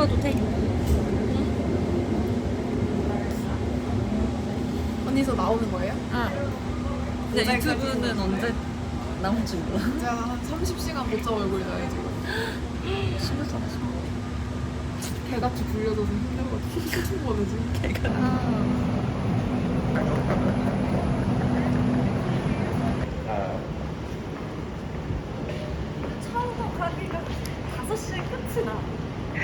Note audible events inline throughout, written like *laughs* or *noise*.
찍어도 돼? 언니서 나오는 거예요? 응. 근데 유튜브는 언제 나올지 몰라. 제가 한 30시간 못 잡아 얼굴이잖아요 지금 심했잖아, 심 개같이 불려줘서 힘들거든 *laughs* 같은 거는 지금 개가 Uh,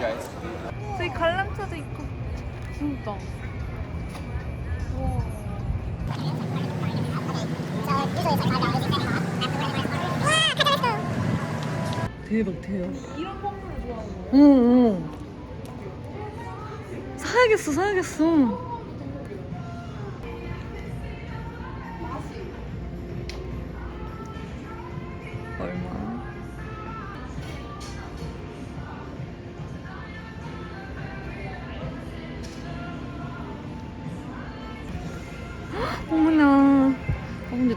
guys. 저기 관람차도 있고. 진짜 대박, 대박. 이런 pom프를 좋아하는 거예요? 응, 응. 사야겠어, 사야겠어. 얼마?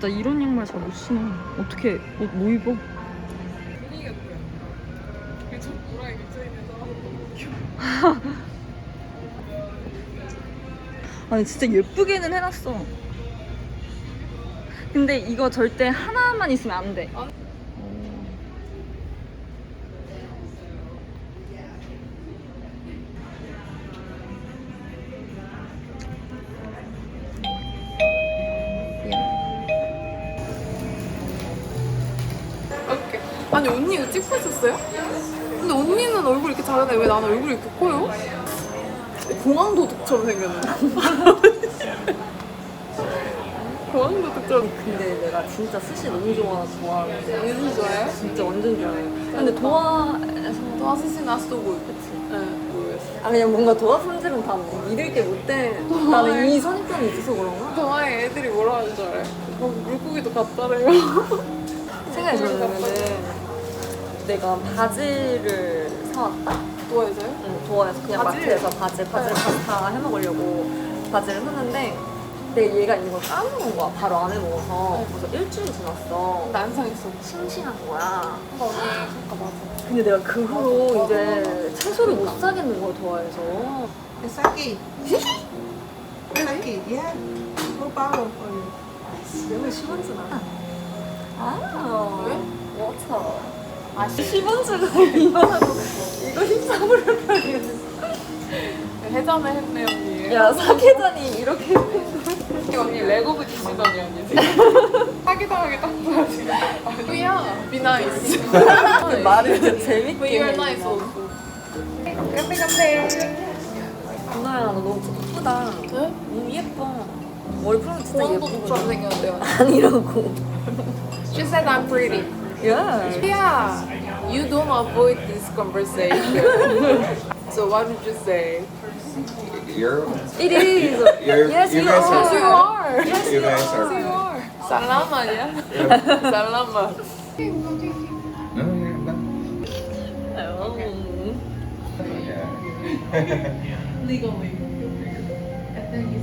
나 이런 양말 잘 못 신어. 어떻게, 뭐, 뭐 입어? 분위기가 뭐야? 그저 노랑이 미쳐있는 아니 진짜 예쁘게는 해놨어. 근데 이거 절대 하나만 있으면 안 돼. 아니 언니 이거 찍고 있었어요? 근데 언니는 얼굴 이렇게 작은데 왜 나는 얼굴이 이렇게 커요? 공항 도둑처럼 생겼네. *laughs* 공항 도둑처럼. 근데 내가 진짜 스시 너무 좋아 좋아하는데 언니 좋아해요? 진짜 완전 좋아해. 근데 도화에서 도화 스시 나스도 그치? 네. 아 그냥 뭔가 도화 품질은 다 믿을 게 못돼. 나는 이 선입견이 있어서 그런가? 도화에 애들이 뭐라 하는 줄 알아요? 거기 물고기도 갖다래요. 생각이 들면은 내가 바지를 사왔다. 도화에서요? 응, 도화에서 그냥 바지? 마트에서 바지 바지 파스타 해 먹으려고 바지를 샀는데 내가 얘가 있는 걸 까먹은 거야. 바로 안 해 먹어서. 그래서 일주일 지났어. 난 상했어. 싱싱한 거야. 언니, 잠깐 맞아. 근데 내가 그 후로 이제 채소를 못 사겠는 거야, 도화에서. Yeah. No problem for you. 너무 시원즈나. 아, 왜? 워터. 아, 시원즈가 이만하고 이거 13불을 팔려. 해전을 했네, 언니. 야, 사계단이 이렇게. 이 언니 레고부 디시더니 언니 지금. 사기당하게 딱 보여, 지금. 야, be nice. 그 *laughs* 말을 진짜 재밌게 해. also. 카페 카페. 누나야, 너 너무 예쁘다. 네? 너무 예뻐. 풀면 진짜 공항. 도둑처럼 생겼는데요. 아니라고. She said I'm pretty. Yeah. Yeah. You don't avoid this conversation. *laughs* so what would you say? You're. It is. You're, yes, you, you guys are. Are. Yes, you, you guys are. are. You are. Salama, yeah. Salama. No, you're not. Oh. Okay. Yeah. Legally. And then you.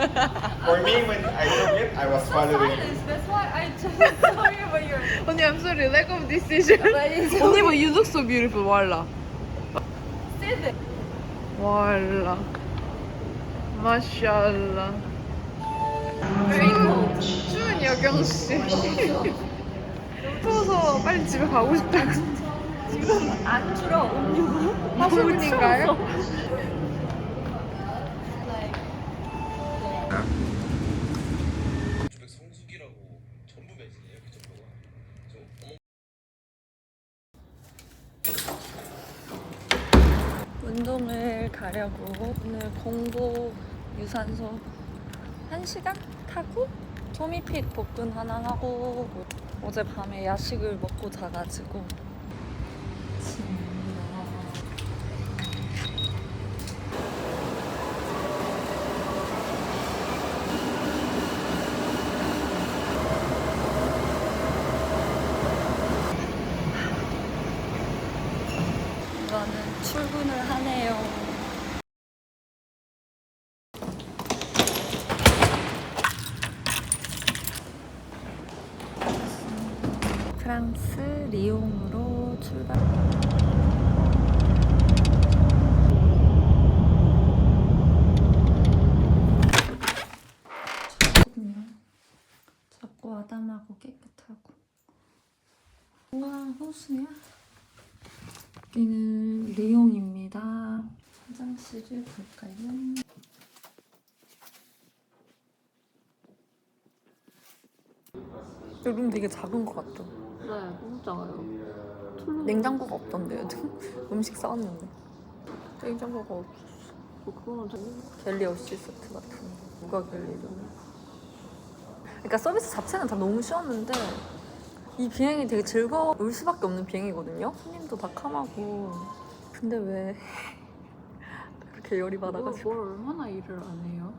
For *laughs* me, when I took it, I was following. That's why I just *laughs* sorry about your. *laughs* 언니 I'm sorry lack of decision 언니 뭐 you look so beautiful 왈라 왈라 마샬라 추운 여경씨 추워서 빨리 집에 가고 싶다 안 줄어 음료가. 화수분인가요? 가려고 오늘 공복 유산소 1시간 타고 조미핏 복근 하나 하고 어젯밤에 야식을 먹고 자가지고 이거는 출근을 하네요. 프랑스 리옹으로 출발. 좋군요. 작고 아담하고 깨끗하고. 우와 호수야. 여기는 리옹입니다. 화장실을 볼까요? 룸 되게 작은 것 같죠? 네 너무 작아요 냉장고가 없던데요. *laughs* 음식 싸왔는데. 냉장고가 없어 뭐 그거는 좀 갤리 어시 세트 같은 거. 누가 갤리를. 그러니까 서비스 자체는 다 너무 쉬웠는데 이 비행이 되게 즐거울 수밖에 없는 비행이거든요. 손님도 다 캄하고. 근데 왜 *laughs* 그렇게 열이 받아가지고. 뭘 얼마나 일을 안 해요?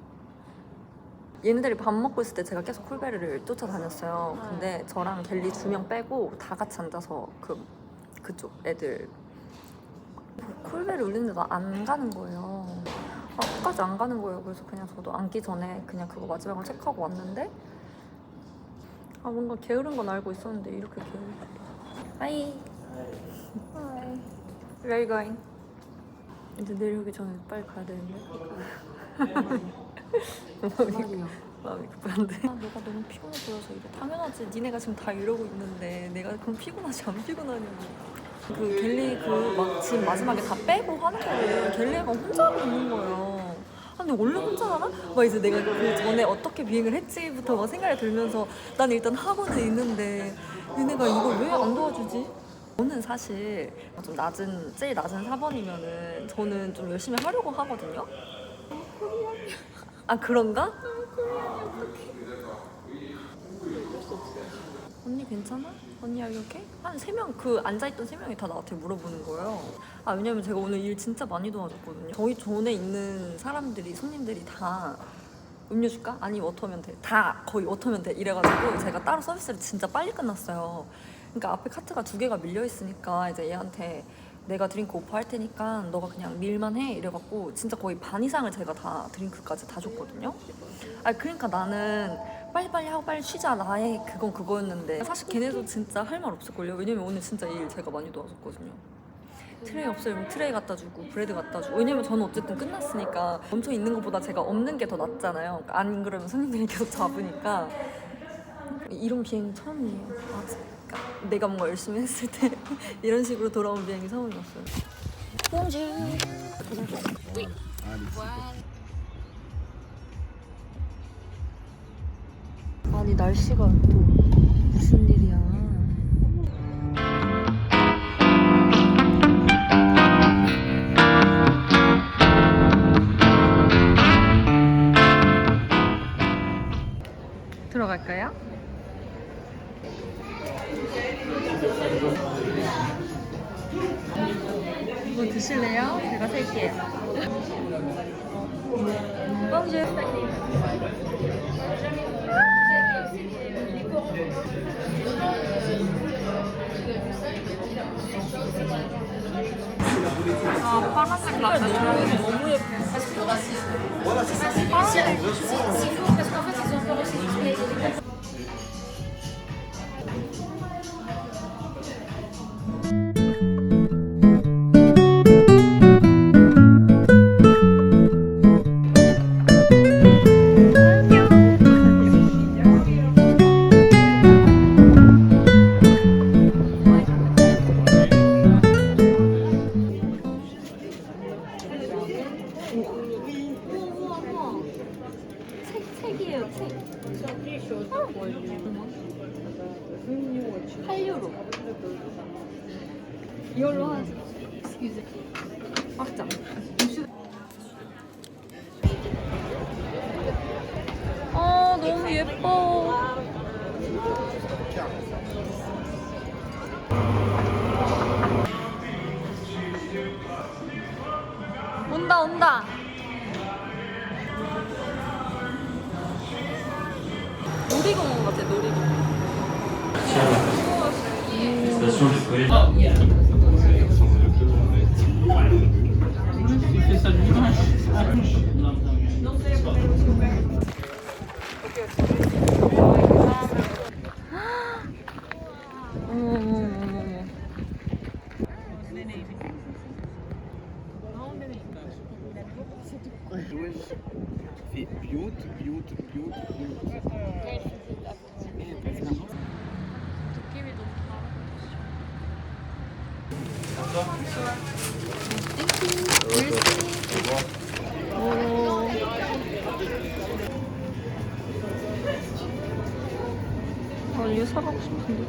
얘네들이 밥 먹고 있을 때 제가 계속 콜베르를 쫓아다녔어요. 근데 저랑 갤리 두 명 빼고 다 같이 앉아서 그 그쪽 애들 콜베르 울리는데도 안 가는 거예요. 아, 끝까지 안 가는 거예요. 그래서 그냥 저도 앉기 전에 그냥 그거 마지막으로 체크하고 왔는데 아 뭔가 게으른 건 알고 있었는데 이렇게 게으르다. Hi. Hi. Where are you going? 이제 내려오기 전에 빨리 가야 되는데. 아니요 *laughs* 마음이 급한데. 아, 너가 너무 피곤해 보여서 이래. 당연하지. 니네가 지금 다 이러고 있는데 내가 그럼 피곤하지 안 피곤하냐고. 그 갤리 그 막 지금 마지막에 다 빼고 하는 거를 갤리가 혼자 하고 있는 거예요. 아니 원래 혼자 하나? 막 이제 내가 그 전에 어떻게 비행을 했지부터 막 생각이 들면서 난 일단 하고는 있는데 얘네가 이걸 왜 안 도와주지? 저는 사실 좀 낮은 제일 낮은 4번이면은 저는 좀 열심히 하려고 하거든요 아 그런가? 언니 괜찮아? 언니 알려게? 한 세 명 그 앉아있던 세 명이 다 나한테 물어보는 거예요. 아 왜냐면 제가 오늘 일 진짜 많이 도와줬거든요. 저희 존에 있는 사람들이 손님들이 다 음료 줄까? 아니 워터면 돼. 다 거의 워터면 돼. 이래가지고 제가 따로 서비스를 진짜 빨리 끝났어요. 그러니까 앞에 카트가 두 개가 밀려 있으니까 이제 얘한테 내가 드링크 오퍼할 테니까 너가 그냥 밀만 해 이래갖고 진짜 거의 반 이상을 제가 다 드링크까지 다 줬거든요. 아 그러니까 나는 빨리빨리 하고 빨리 쉬자 나의 그건 그거였는데 사실 걔네도 진짜 할 말 없을걸요. 왜냐면 오늘 진짜 일 제가 많이 도와줬거든요. 트레이 없으면 트레이 갖다 주고 브레드 갖다 주고 왜냐면 저는 어쨌든 끝났으니까 멈춰 있는 것보다 제가 없는 게 더 낫잖아요. 안 그러면 손님들이 계속 잡으니까 이런 비행 처음이에요. 아, 그러니까 내가 뭔가 열심히 했을 때 *laughs* 이런 식으로 돌아온 비행이 처음이었어요. 아니 날씨가 또 무슨 일이야? 들어갈까요? 드실래요? 제가 살게요. bonjour. 아 파란색 라떼 좋아 8유로. 이걸로 한, excuse 확장. 아, 너무 예뻐. 온다, 온다. 놀이공원 같아, 놀이공원. 어머, 어머, 어머, 어머. 아, 이거 사가고 싶은데.